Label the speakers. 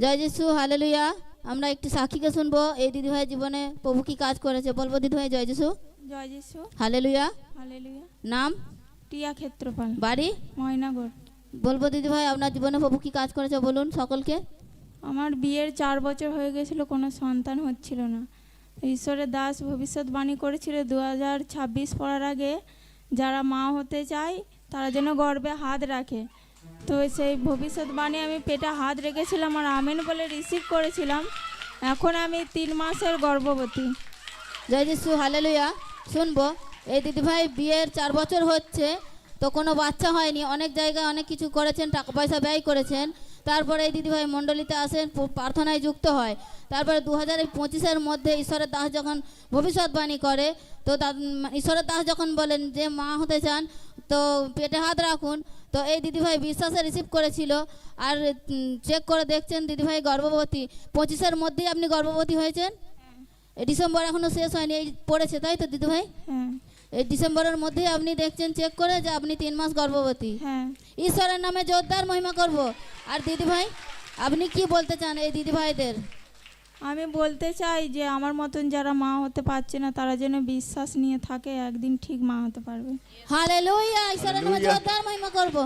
Speaker 1: জয় Jishu hallelujah. আমরা একটি সাক্ষীকে শুনব। এই দিদিভাই জীবনে প্রভু কি কাজ করেছে? বলব দিদিভাই জয় যিশু।
Speaker 2: জয় যিশু।
Speaker 1: হালেলুয়া।
Speaker 2: হালেলুয়া।
Speaker 1: নাম?
Speaker 2: টিয়া ক্ষেত্রপাল
Speaker 1: বাড়ি?
Speaker 2: ময়নাগর
Speaker 1: বলব দিদিভাই আপনার জীবনে প্রভু কি কাজ করেছে বলুন সকলকে।
Speaker 2: আমার বিয়ের চার বছর হয়ে গেছিল কোনো সন্তান হচ্ছিল না। ঈশ্বরের দাস ভবিষ্যৎবাণী করেছিল দু হাজার ছাব্বিশ পড়ার আগে। যারা মা হতে চায় তারা যেন গর্বে হাত রাখে। তো সেই ভবিষ্যৎবাণী আমি পেটে হাত রেখেছিলাম আর আমেন বলে রিসিভ করেছিলাম। এখন আমি তিন মাসের গর্ভবতী।
Speaker 1: জয় যিশু হালেলুয়া শুনব, এই দিদিভাই বিয়ের চার বছর হচ্ছে, তো কোনো বাচ্চা হয়নি, অনেক জায়গায় অনেক কিছু করেছেন, টাকা পয়সা ব্যয় করেছেন। তারপরে এই দিদিভাই মণ্ডলীতে আসেন প্রার্থনায় যুক্ত হয়। তারপরে দু হাজার পঁচিশের মধ্যে ঈশ্বরের দাস যখন ভবিষ্যৎবাণী করে, তো ঈশ্বরের দাস যখন বলেন যে মা হতে চান তো পেটে হাত রাখুন। তো এই দিদিভাই বিশ্বাসে রিসিভ করেছিল। আর চেক করে দেখছেন দিদিভাই গর্ভবতী। পঁচিশের মধ্যেই আপনি গর্ভবতী হয়েছেন? এই ডিসেম্বর এখনও শেষ হয়নি এই পড়েছে তাই তো দিদিভাই?
Speaker 2: হ্যাঁ।
Speaker 1: এই ডিসেম্বরের মধ্যেই আপনি দেখছেন চেক করে যে আপনি তিন মাস গর্ভবতী।
Speaker 2: হ্যাঁ।
Speaker 1: ঈশ্বরের নামে জোরদার মহিমা করব। আর দিদিভাই আপনি কি বলতে চান এই দিদিভাইদের?
Speaker 2: আমি বলতে চাই যে আমার মতন যারা মা হতে পারছে না তারা যেন বিশ্বাস নিয়ে থাকে একদিন ঠিক মা হতে পারবে।
Speaker 1: হালে লইয়া ঈশ্বরের নামে জোরদার মহিমা করব।